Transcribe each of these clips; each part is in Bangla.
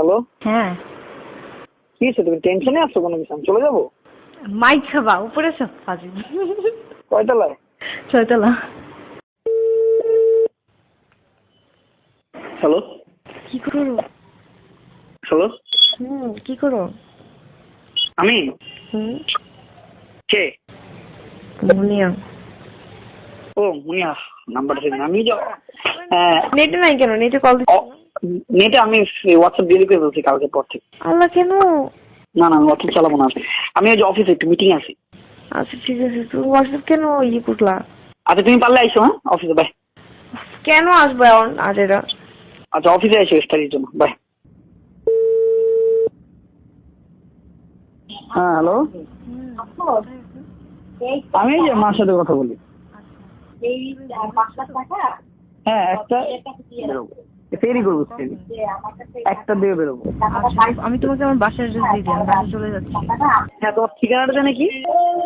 হ্যালো হ্যাঁ। কি হয়েছে? তুমি টেনশনে আছো কোনো কিছু? চলে যাব? মাইক খাবা উপরে এসো ফাজিল কয়তলায় ছয়তলা। হ্যালো কি করো? হ্যালো হুম কি করো? আমি? হুম। কে? মুনিয়া। ও মুনিয়া নাম্বারটা দিন আমি যা হ্যাঁ নেটে নাই কেন? নেটে কল দিচ্ছি। নেটে আমি হোয়াটসঅ্যাপ ডিলিট করে ফেলছি কালকে পর থেকে। আল্লাহ কেন? না না হোয়াটসঅ্যাপ চালাবো না। আমি ওই যে অফিসে একটু মিটিং আছি। আচ্ছা ঠিক আছে। তুমি হোয়াটসঅ্যাপ কেন ইয়ে করলা? আচ্ছা তুমি পারলে আইসো হ্যাঁ? অফিসে বাই কেন আসবে এখন আজ এরা আচ্ছা অফিসে আইসো স্টাডির জন্য বাই হ্যাঁ হ্যালো আমি এই যে মার সাথে কথা বলি। হ্যাঁ একটা ফেরি করব ফেরি একটা দিয়ে বেরোবো। আমি তোমাকে আমার বাসার অ্যাড্রেস দিয়ে দিই আমি চলে যাচ্ছি। হ্যাঁ তোমার ঠিকানাটা জানে কি?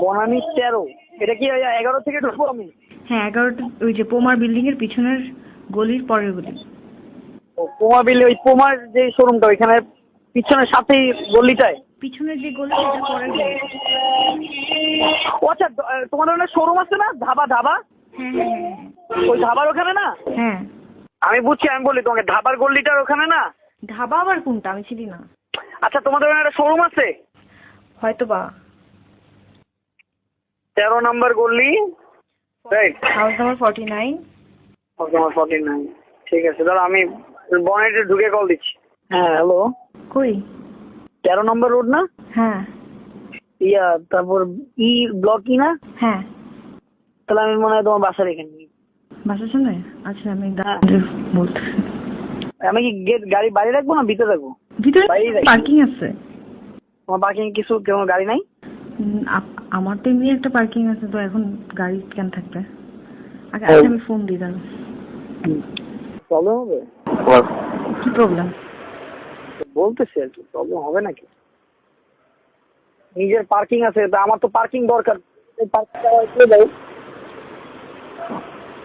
বনানি তেরো। এটা কি এগারো থেকে ঢুকবো আমি? হ্যাঁ এগারোটা ওই যে পোমার বিল্ডিং এর পিছনের গলির পরের গলি। ও পোমা বিলে ওই পোমার যে শোরুমটা ওইখানে পিছনের সাথেই গলিটায়? পিছনের যে গলি সেটা পরের গলি। ও আচ্ছা তোমাদের ওখানে শোরুম আছে না? ধাবা ধাবা? হ্যাঁ হ্যাঁ হ্যাঁ। ওই ধাবার ওখানে না? হ্যাঁ। আমি বুঝছি আমি বলি তোমাকে ধাবার গল্লিটার ওখানে না? ধাবা আবার কোনটা? আমি চিনি না। আচ্ছা তোমাদের ওখানে একটা শোরুম আছে? হয়তো বা তেরো নম্বর গল্লি। Right house number forty nine তোমার ফর্টি নাইন ঠিক আছে দাঁড়া আমি বনেটে ঢুকে কল দিচ্ছি। হ্যাঁ হ্যালো কই? তেরো নম্বর রোড না? হ্যাঁ। ইয়া তারপর ই ব্লক ই না? হ্যাঁ। তাহলে আমি মনে হয় তোমার বাসা রেখে এখানে। বাসার সামনে? আচ্ছা আমি হ্যাঁ। দাঁড়িয়ে বলতেছি। আমি কি গেট গাড়ি বাইরে রাখব না ভিতরে রাখব? ভিতরে পার্কিং আছে। তোমার পার্কিং কিছু কোনো গাড়ি নাই? আমার তো এমনি একটা পার্কিং আছে তো এখন গাড়ি কেন থাকবে? আগে। আচ্ছা আমি ফোন দিই দাঁড়াও। প্রবলেম হবে? কি প্রবলেম বলতেছি আর কি প্রবলেম হবে নাকি? নিজের পার্কিং আছে তা আমার তো পার্কিং দরকার। এই